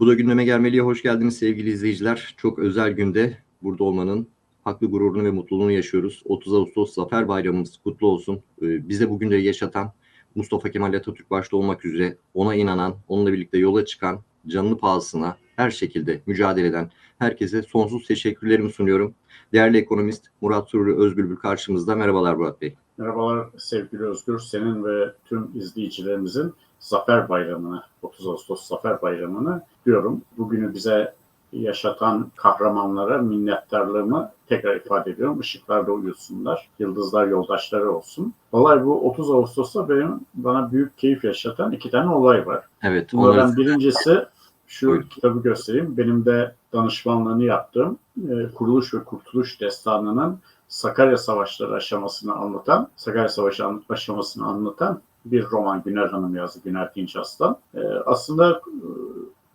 Bu da gündeme gelmeliye hoş geldiniz sevgili izleyiciler. Çok özel günde burada olmanın haklı gururunu ve mutluluğunu yaşıyoruz. 30 Ağustos Zafer Bayramımız kutlu olsun. Ee, bize bugün de yaşatan Mustafa Kemal Atatürk başta olmak üzere ona inanan, onunla birlikte yola çıkan, canını pahasına her şekilde mücadele eden herkese sonsuz teşekkürlerimi sunuyorum. Değerli ekonomist Murat Surlu Özbülbül karşımızda. Merhabalar Murat Bey. Merhabalar sevgili Özgür. Senin ve tüm izleyicilerimizin Zafer Bayramı'nı, 30 Ağustos Zafer Bayramı'nı diyorum. Bugünü bize yaşatan kahramanlara minnettarlığımı tekrar ifade ediyorum. Işıklarda uyusunlar, yıldızlar yoldaşları olsun. Olay bu 30 Ağustos'ta benim bana büyük keyif yaşatan iki tane olay var. Evet. Bunlardan birincisi şu Buyurun. kitabı göstereyim. Benim de danışmanlığını yaptığım e, Kuruluş ve Kurtuluş Destanı'nın Sakarya Savaşları aşamasını anlatan, Sakarya Savaşı aşamasını anlatan bir roman Güner Hanım yazdı, Güner Dinç Aslan. E, aslında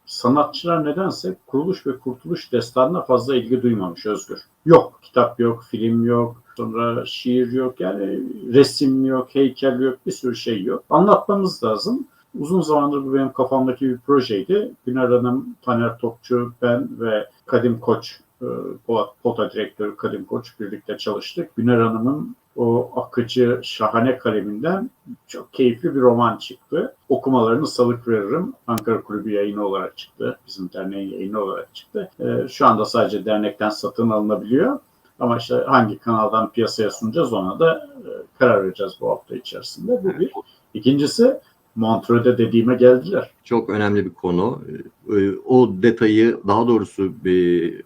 sanatçılar nedense Kuruluş ve Kurtuluş Destanı'na fazla ilgi duymamış Özgür. Yok, kitap yok, film yok, sonra şiir yok, yani resim yok, heykel yok, bir sürü şey yok. Anlatmamız lazım. Uzun zamandır bu benim kafamdaki bir projeydi. Güner Hanım, Taner Topçu, ben ve Kadim Koç, Polat- POTA direktörü Kadim Koç birlikte çalıştık. Güner Hanım'ın o akıcı, şahane kaleminden çok keyifli bir roman çıktı. Okumalarını salık veririm. Ankara Kulübü yayını olarak çıktı. Bizim derneğin yayını olarak çıktı. E, Şu anda sadece dernekten satın alınabiliyor. Ama işte hangi kanaldan piyasaya sunacağız ona da e, karar vereceğiz bu hafta içerisinde. Bu bir. İkincisi Montreux'de dediğime geldiler. Çok önemli bir konu. Ee, O detayı daha doğrusu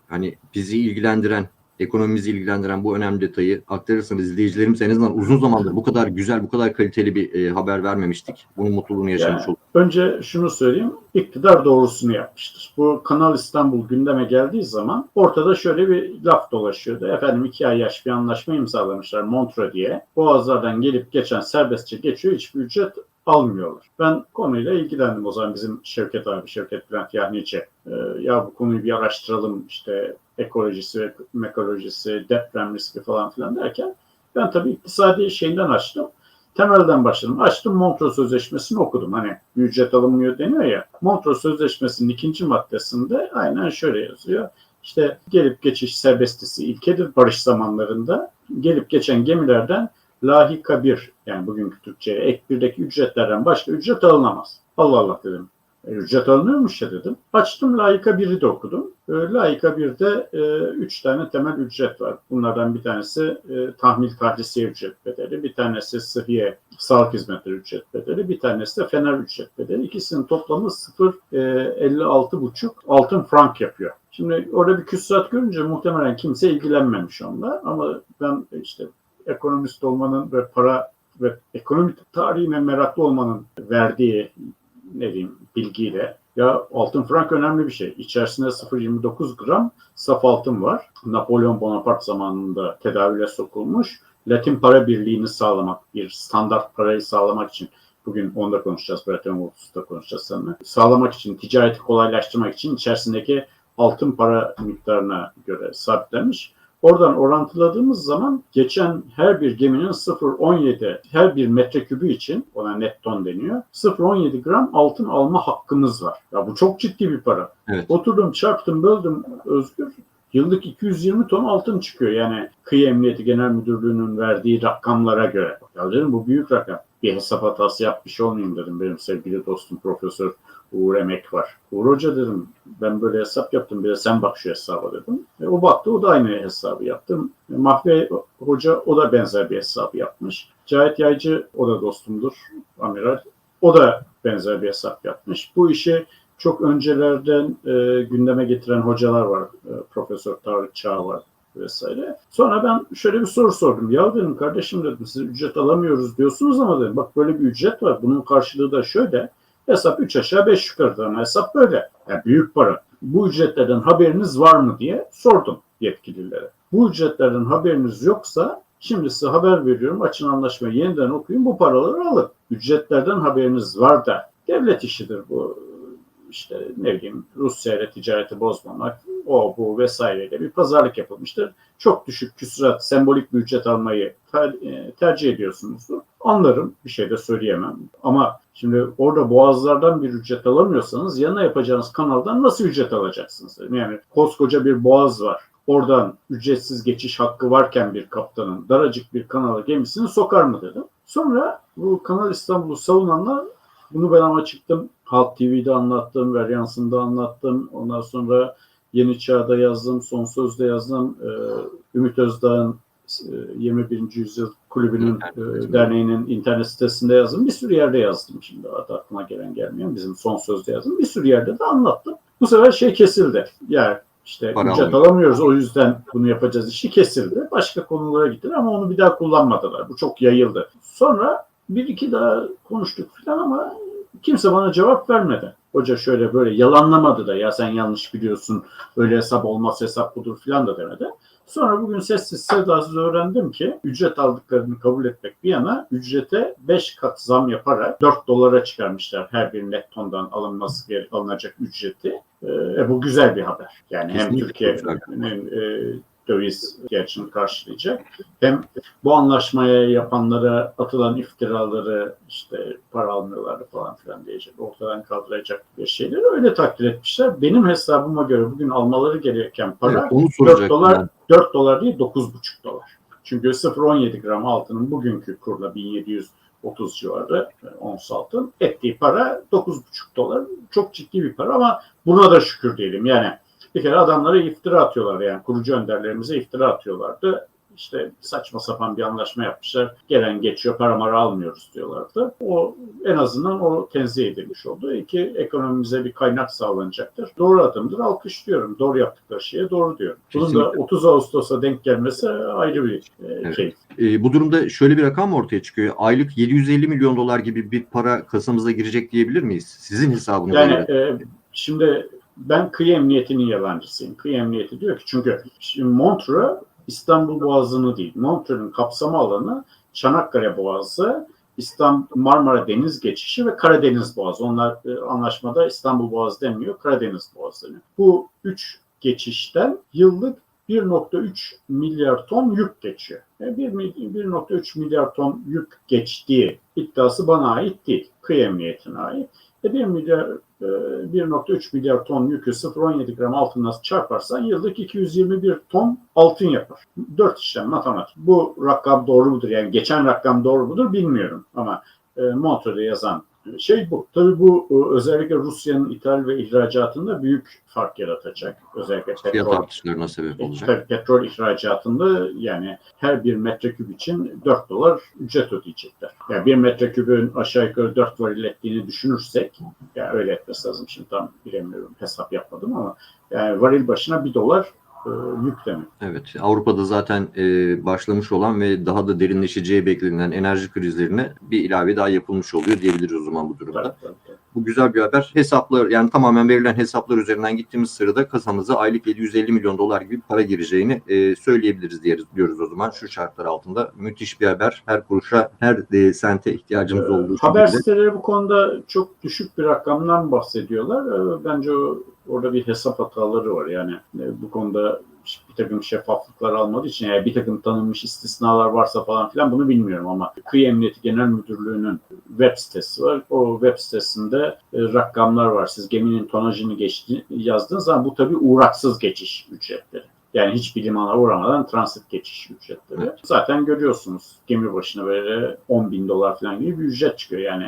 hani bizi ilgilendiren, ekonomimizi ilgilendiren bu önemli detayı aktarırsanız izleyicilerimiz en azından uzun zamandır bu kadar güzel, bu kadar kaliteli bir e, haber vermemiştik. Bunun mutluluğunu yaşamış Yani. olduk. Önce şunu söyleyeyim, iktidar doğrusunu yapmıştır. Bu Kanal İstanbul gündeme geldiği zaman ortada şöyle bir laf dolaşıyordu. Efendim iki ay yaş bir anlaşma imzalamışlar Montreux diye. Boğazlardan gelip geçen serbestçe geçiyor, hiçbir ücret almıyorlar. Ben konuyla ilgilendim o zaman bizim Şevket abi, Şevket Bülent Yahnici. Ee, ya bu konuyu bir araştıralım işte ekolojisi mekolojisi, deprem riski falan filan derken ben tabii iktisadi şeyinden açtım temelden başladım. Açtım Montreux Sözleşmesi'ni okudum. Hani ücret alınmıyor deniyor ya. Montreux Sözleşmesi'nin ikinci maddesinde aynen şöyle yazıyor. İşte gelip geçiş serbestisi ilkedir barış zamanlarında. Gelip geçen gemilerden lahika bir yani bugünkü Türkçe'ye ek birdeki ücretlerden başka ücret alınamaz. Allah Allah dedim. E, ücret alınıyormuş ya dedim. Açtım layıka 1'i de okudum. E, layıka 1'de 3 tane temel ücret var. Bunlardan bir tanesi e, tahmil tahlisiye ücret bedeli, bir tanesi sıhhiye sağlık hizmetleri ücret bedeli, bir tanesi de fener ücret bedeli. İkisinin toplamı 0.56,5 altın frank yapıyor. Şimdi orada bir küsurat görünce muhtemelen kimse ilgilenmemiş onunla ama ben işte ekonomist olmanın ve para ve ekonomi tarihine meraklı olmanın verdiği ne diyeyim bilgiyle ya altın frank önemli bir şey. İçerisinde 0.29 gram saf altın var. Napolyon Bonaparte zamanında tedavüle sokulmuş. Latin para birliğini sağlamak, bir standart parayı sağlamak için bugün onda konuşacağız, Bretton Woods'ta konuşacağız seninle. Sağlamak için, ticareti kolaylaştırmak için içerisindeki altın para miktarına göre sabitlenmiş. Oradan orantıladığımız zaman geçen her bir geminin 0.17 her bir metrekübü için ona net ton deniyor. 0.17 gram altın alma hakkımız var. Ya bu çok ciddi bir para. Evet. Oturdum çarptım böldüm Özgür. Yıllık 220 ton altın çıkıyor. Yani Kıyı Emniyeti Genel Müdürlüğü'nün verdiği rakamlara göre. Ya dedim bu büyük rakam. Bir hesap hatası yapmış olmayayım dedim. Benim sevgili dostum Profesör Uğur Emek var. Uğur Hoca dedim ben böyle hesap yaptım bir de sen bak şu hesaba dedim. E, o baktı o da aynı hesabı yaptım. E, Mahve Hoca o da benzer bir hesabı yapmış. Cahit Yaycı o da dostumdur amiral. O da benzer bir hesap yapmış. Bu işi çok öncelerden e, gündeme getiren hocalar var. E, Profesör Tarık Çağ var vesaire. Sonra ben şöyle bir soru sordum. Ya dedim kardeşim dedim siz ücret alamıyoruz diyorsunuz ama dedim bak böyle bir ücret var. Bunun karşılığı da şöyle. Hesap 3 aşağı 5 yukarıdan hesap böyle. Yani büyük para. Bu ücretlerden haberiniz var mı diye sordum yetkililere. Bu ücretlerden haberiniz yoksa şimdi size haber veriyorum. Açın anlaşmayı yeniden okuyun bu paraları alın. Ücretlerden haberiniz var da devlet işidir bu işte ne bileyim Rusya ile ticareti bozmamak, o bu vesaireyle bir pazarlık yapılmıştır. Çok düşük küsurat, sembolik bir ücret almayı ter- e, tercih ediyorsunuzdur. Anlarım, bir şey de söyleyemem. Ama Şimdi orada boğazlardan bir ücret alamıyorsanız yanına yapacağınız kanaldan nasıl ücret alacaksınız? Yani koskoca bir boğaz var. Oradan ücretsiz geçiş hakkı varken bir kaptanın daracık bir kanala gemisini sokar mı dedim. Sonra bu Kanal İstanbul'u savunanlar bunu ben ama çıktım Halk TV'de anlattım, Veryans'ında anlattım. Ondan sonra Yeni Çağ'da yazdım, Son Söz'de yazdım. Ee, Ümit Özdağ'ın e, 21. Yüzyıl Kulübü'nün e, derneğinin internet sitesinde yazdım. Bir sürü yerde yazdım şimdi adı aklıma gelen gelmiyor. Bizim Son Söz'de yazdım. Bir sürü yerde de anlattım. Bu sefer şey kesildi. Yani işte Para ücret alamıyoruz o yüzden bunu yapacağız işi kesildi. Başka konulara gittiler ama onu bir daha kullanmadılar. Bu çok yayıldı. Sonra bir iki daha konuştuk falan ama kimse bana cevap vermedi. Hoca şöyle böyle yalanlamadı da ya sen yanlış biliyorsun öyle hesap olmaz hesap budur falan da demedi. Sonra bugün sessiz sedasız öğrendim ki ücret aldıklarını kabul etmek bir yana ücrete 5 kat zam yaparak 4 dolara çıkarmışlar her bir net tondan alınması alınacak ücreti. Ee, bu güzel bir haber. Yani hem Kesinlikle Türkiye'nin e, döviz ihtiyacını karşılayacak hem bu anlaşmaya yapanlara atılan iftiraları işte para almıyorlardı falan filan diyecek. Ortadan kaldıracak bir şeyleri öyle takdir etmişler. Benim hesabıma göre bugün almaları gereken para Evet, onu 4 soracaktım dolar ben. 4 dolar değil 9,5 dolar. Çünkü 0.17 gram altının bugünkü kurla 1730 civarı e, ons altın ettiği para 9,5 dolar. Çok ciddi bir para ama buna da şükür diyelim. Yani bir kere adamlara iftira atıyorlar yani kurucu önderlerimize iftira atıyorlardı. İşte saçma sapan bir anlaşma yapmışlar. Gelen geçiyor para mara almıyoruz diyorlardı. O en azından o tenzih edilmiş oldu. İki ekonomimize bir kaynak sağlanacaktır. Doğru adımdır. Alkışlıyorum. Doğru yaptıkları şeye doğru diyorum. Bunun da Kesinlikle. 30 Ağustos'a denk gelmesi ayrı bir e, Evet. keyif. E, bu durumda şöyle bir rakam ortaya çıkıyor? Aylık 750 milyon dolar gibi bir para kasamıza girecek diyebilir miyiz? Sizin hesabınıza Yani göre. e, şimdi ben kıyı emniyetinin yalancısıyım. Kıyı emniyeti diyor ki çünkü Montreux İstanbul Boğazı'nı değil. Montreux'un kapsama alanı Çanakkale Boğazı, İstanbul Marmara Deniz geçişi ve Karadeniz Boğazı. Onlar e, anlaşmada İstanbul Boğazı denmiyor, Karadeniz Boğazı deniyor. Bu üç geçişten yıllık 1.3 milyar ton yük geçiyor. E, bir mi- 1.3 milyar ton yük geçtiği iddiası bana ait değil. Kıyı emniyetine ait. E 1 milyar e, 1.3 milyar ton yükü 0.17 gram altından çarparsan yıllık 221 ton altın yapar. 4 işlem matematik. Bu rakam doğru mudur? Yani geçen rakam doğru mudur bilmiyorum ama e, Montreux'de yazan şey bu. Tabii bu e, özellikle Rusya'nın ithal ve ihracatında büyük fark yaratacak. Özellikle petrol artışlarına sebep olacak. Tabii petrol ihracatında yani her bir metreküp için 4 dolar ücret ödeyecekler. Yani bir metrekübün aşağı yukarı 4 varil ettiğini düşünürsek, yani öyle etmesi lazım şimdi tam bilemiyorum hesap yapmadım ama yani varil başına 1 dolar e, yük demek. Evet, Avrupa'da zaten e, başlamış olan ve daha da derinleşeceği beklenen enerji krizlerine bir ilave daha yapılmış oluyor diyebiliriz o zaman bu durumda. Tabii, tabii. Bu güzel bir haber. Hesaplar yani tamamen verilen hesaplar üzerinden gittiğimiz sırada kasamıza aylık 750 milyon dolar gibi para gireceğini e, söyleyebiliriz diyoruz, diyoruz o zaman şu şartlar altında. Müthiş bir haber. Her kuruşa, her e, sente ihtiyacımız olduğu Ee, Haber siteleri bu konuda çok düşük bir rakamdan bahsediyorlar. Ee, Bence o, orada bir hesap hataları var. Yani e, bu konuda bir takım şeffaflıklar almadığı için yani bir takım tanınmış istisnalar varsa falan filan bunu bilmiyorum ama Kıyı Emniyeti Genel Müdürlüğü'nün web sitesi var. O web sitesinde e, rakamlar var. Siz geminin tonajını geçti, yazdığınız zaman bu tabii uğraksız geçiş ücretleri. Yani hiç limana uğramadan transit geçiş ücretleri. Evet. Zaten görüyorsunuz gemi başına böyle 10 bin dolar falan gibi bir ücret çıkıyor. Yani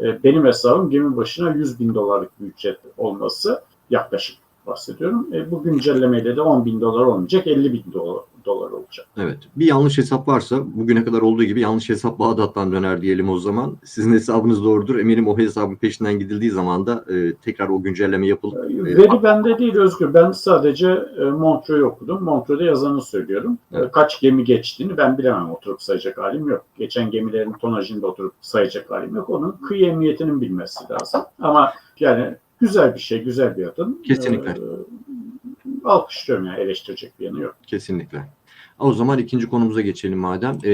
e, benim hesabım gemi başına 100 bin dolarlık bir ücret olması yaklaşık bahsediyorum. E, bu güncellemeyle de 10 bin dolar olmayacak 50 bin dolar, dolar olacak. Evet. Bir yanlış hesap varsa bugüne kadar olduğu gibi yanlış hesap Bağdat'tan döner diyelim o zaman. Sizin hesabınız doğrudur. Eminim o hesabın peşinden gidildiği zaman da e, tekrar o güncelleme yapılıp E, Veri bende değil Özgür. Ben sadece e, Montreux'u okudum. Montreux'da yazanı söylüyorum. E, Evet. Kaç gemi geçtiğini ben bilemem. Oturup sayacak halim yok. Geçen gemilerin tonajını da oturup sayacak halim yok. Onun kıyı emniyetinin bilmesi lazım. Ama yani güzel bir şey, güzel bir adım. Kesinlikle. E, alkışlıyorum yani eleştirecek bir yanı yok. Kesinlikle. O zaman ikinci konumuza geçelim madem. Ee,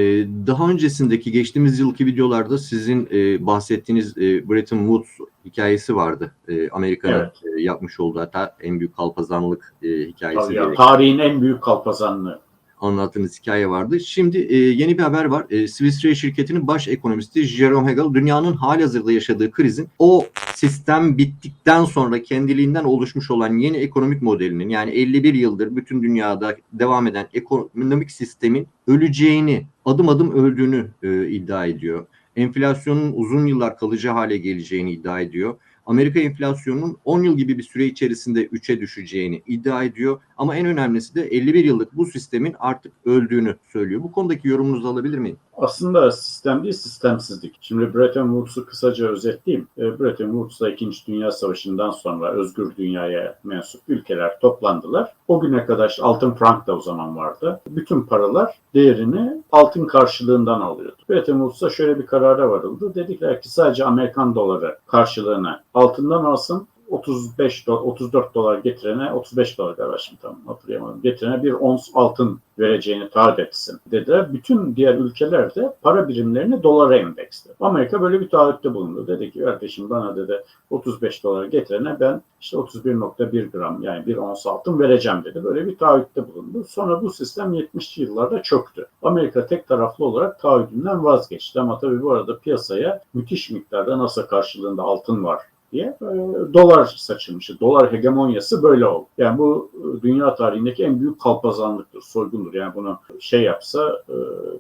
daha öncesindeki geçtiğimiz yılki videolarda sizin e, bahsettiğiniz e, Bretton Woods hikayesi vardı. E, Amerika'nın Evet. e, yapmış olduğu hatta en büyük kalpazanlık e, hikayesi. Tabii ya, tarihin en büyük kalpazanlığı. Anlattığınız hikaye vardı. Şimdi e, yeni bir haber var. E, Swiss Re şirketinin baş ekonomisti Jerome Hegel dünyanın halihazırda yaşadığı krizin o sistem bittikten sonra kendiliğinden oluşmuş olan yeni ekonomik modelinin yani 51 yıldır bütün dünyada devam eden ekonomik sistemin öleceğini, adım adım öldüğünü e, iddia ediyor. Enflasyonun uzun yıllar kalıcı hale geleceğini iddia ediyor. Amerika enflasyonunun 10 yıl gibi bir süre içerisinde 3'e düşeceğini iddia ediyor. Ama en önemlisi de 51 yıllık bu sistemin artık öldüğünü söylüyor. Bu konudaki yorumunuzu alabilir miyim? Aslında sistem değil, sistemsizlik. Şimdi Bretton Woods'u kısaca özetleyeyim. E, Bretton Woods'da 2. Dünya Savaşı'ndan sonra özgür dünyaya mensup ülkeler toplandılar. O güne kadar altın frank da o zaman vardı. Bütün paralar değerini altın karşılığından alıyordu. Bretton Woods'da şöyle bir karara varıldı. Dedikler ki sadece Amerikan doları karşılığını altından alsın. 35 do 34 dolar getirene 35 dolar galiba şimdi tam hatırlayamadım. Getirene bir ons altın vereceğini taahhüt etsin dediler. Bütün diğer ülkeler de para birimlerini dolara endeksledi. Amerika böyle bir taahhütte bulundu. Dedi ki kardeşim bana dedi 35 dolar getirene ben işte 31.1 gram yani bir ons altın vereceğim dedi. Böyle bir taahhütte bulundu. Sonra bu sistem 70'li yıllarda çöktü. Amerika tek taraflı olarak taahhüdünden vazgeçti. Ama tabii bu arada piyasaya müthiş miktarda NASA karşılığında altın var diye e, dolar saçılmışı, dolar hegemonyası böyle oldu. Yani bu e, dünya tarihindeki en büyük kalpazanlıktır, soygundur. Yani bunu şey yapsa, e,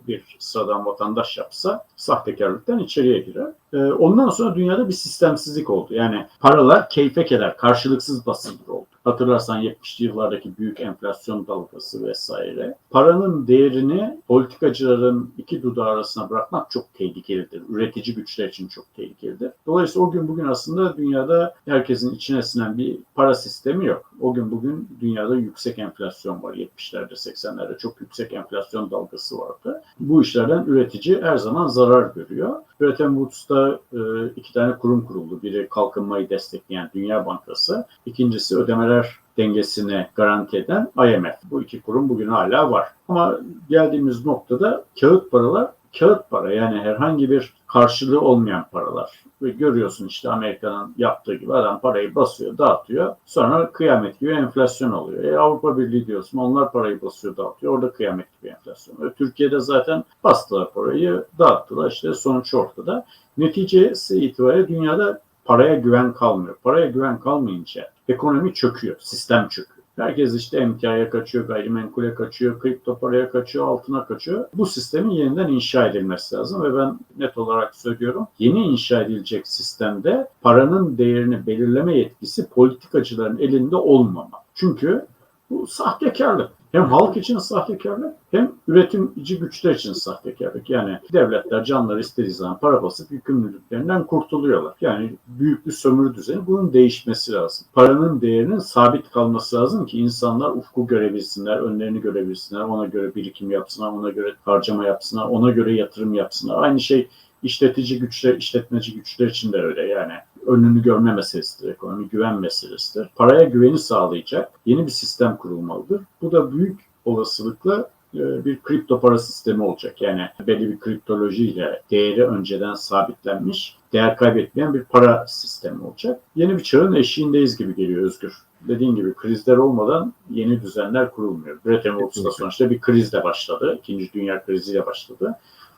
bir sıradan vatandaş yapsa sahtekarlıktan içeriye girer. Ondan sonra dünyada bir sistemsizlik oldu. Yani paralar keyfe keder, karşılıksız basılır oldu. Hatırlarsan 70'li yıllardaki büyük enflasyon dalgası vesaire. Paranın değerini politikacıların iki dudağı arasına bırakmak çok tehlikelidir. Üretici güçler için çok tehlikelidir. Dolayısıyla o gün bugün aslında dünyada herkesin içine sinen bir para sistemi yok. O gün bugün dünyada yüksek enflasyon var. 70'lerde 80'lerde çok yüksek enflasyon dalgası vardı. Bu işlerden üretici her zaman zarar görüyor. Bretton Woods'ta e, iki tane kurum kuruldu. Biri kalkınmayı destekleyen Dünya Bankası, ikincisi ödemeler dengesini garanti eden IMF. Bu iki kurum bugün hala var. Ama geldiğimiz noktada kağıt paralar kağıt para yani herhangi bir karşılığı olmayan paralar. Ve görüyorsun işte Amerika'nın yaptığı gibi adam parayı basıyor, dağıtıyor. Sonra kıyamet gibi enflasyon oluyor. E, Avrupa Birliği diyorsun onlar parayı basıyor, dağıtıyor. Orada kıyamet gibi enflasyon oluyor. Türkiye'de zaten bastılar parayı, dağıttılar. İşte sonuç ortada. Neticesi itibariyle dünyada paraya güven kalmıyor. Paraya güven kalmayınca ekonomi çöküyor, sistem çöküyor. Herkes işte emtiaya kaçıyor, gayrimenkule kaçıyor, kripto paraya kaçıyor, altına kaçıyor. Bu sistemin yeniden inşa edilmesi lazım ve ben net olarak söylüyorum. Yeni inşa edilecek sistemde paranın değerini belirleme yetkisi politikacıların elinde olmama. Çünkü bu sahtekarlık. Hem halk için sahtekarlık hem üretimci güçler için sahtekarlık. Yani devletler canları istediği zaman para basıp yükümlülüklerinden kurtuluyorlar. Yani büyük bir sömürü düzeni bunun değişmesi lazım. Paranın değerinin sabit kalması lazım ki insanlar ufku görebilsinler, önlerini görebilsinler, ona göre birikim yapsınlar, ona göre harcama yapsınlar, ona göre yatırım yapsınlar. Aynı şey işletici güçler, işletmeci güçler için de öyle yani önünü görme meselesidir, ekonomi güven meselesidir. Paraya güveni sağlayacak yeni bir sistem kurulmalıdır. Bu da büyük olasılıkla e, bir kripto para sistemi olacak. Yani belli bir kriptolojiyle değeri önceden sabitlenmiş, değer kaybetmeyen bir para sistemi olacak. Yeni bir çağın eşiğindeyiz gibi geliyor Özgür. Dediğin gibi krizler olmadan yeni düzenler kurulmuyor. Bretton Woods'da sonuçta bir krizle başladı. İkinci Dünya kriziyle başladı.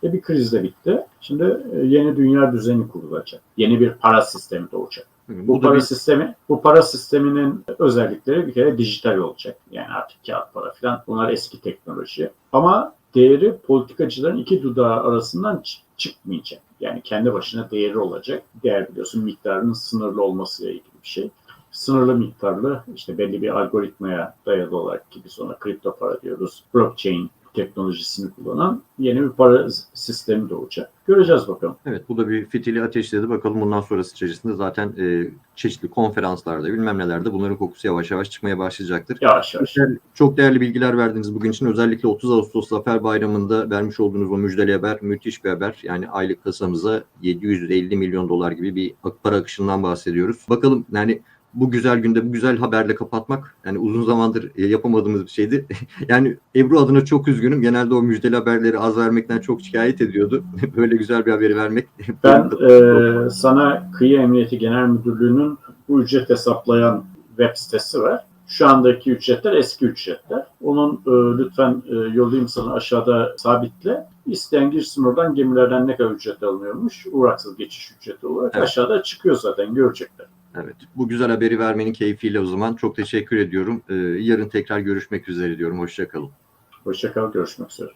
E bir krizle bitti. Şimdi e, yeni dünya düzeni kurulacak. Yeni bir para sistemi doğacak. Bu, Bu para bir sistemi, bu para sisteminin özellikleri bir kere dijital olacak. Yani artık kağıt para falan. Bunlar eski teknoloji. Ama değeri politikacıların iki dudağı arasından çı- çıkmayacak. Yani kendi başına değeri olacak. Değer biliyorsun miktarının sınırlı olmasıyla ilgili bir şey. Sınırlı miktarlı işte belli bir algoritmaya dayalı olarak ki biz ona kripto para diyoruz. Blockchain teknolojisini kullanan yeni bir para sistemi doğacak. Göreceğiz bakalım. Evet bu da bir fitili ateşledi. Bakalım bundan sonrası içerisinde zaten e, çeşitli konferanslarda bilmem nelerde bunların kokusu yavaş yavaş çıkmaya başlayacaktır. Yavaş yavaş. Çok değerli bilgiler verdiniz bugün için. Özellikle 30 Ağustos Zafer Bayramı'nda vermiş olduğunuz o müjdeli haber müthiş bir haber. Yani aylık kasamıza 750 milyon dolar gibi bir para akışından bahsediyoruz. Bakalım yani bu güzel günde bu güzel haberle kapatmak yani uzun zamandır e, yapamadığımız bir şeydi. yani Ebru adına çok üzgünüm. Genelde o müjdeli haberleri az vermekten çok şikayet ediyordu. Böyle güzel bir haberi vermek. Ben e, sana Kıyı Emniyeti Genel Müdürlüğü'nün bu ücret hesaplayan web sitesi var. Şu andaki ücretler eski ücretler. Onun e, lütfen e, yollayayım sana aşağıda sabitle. İsteyen girsin oradan gemilerden ne kadar ücret alınıyormuş. Uğraksız geçiş ücreti olarak. Evet. Aşağıda çıkıyor zaten görecekler. Evet. Bu güzel haberi vermenin keyfiyle o zaman çok teşekkür ediyorum. Ee, yarın tekrar görüşmek üzere diyorum. Hoşçakalın. Hoşçakal görüşmek üzere.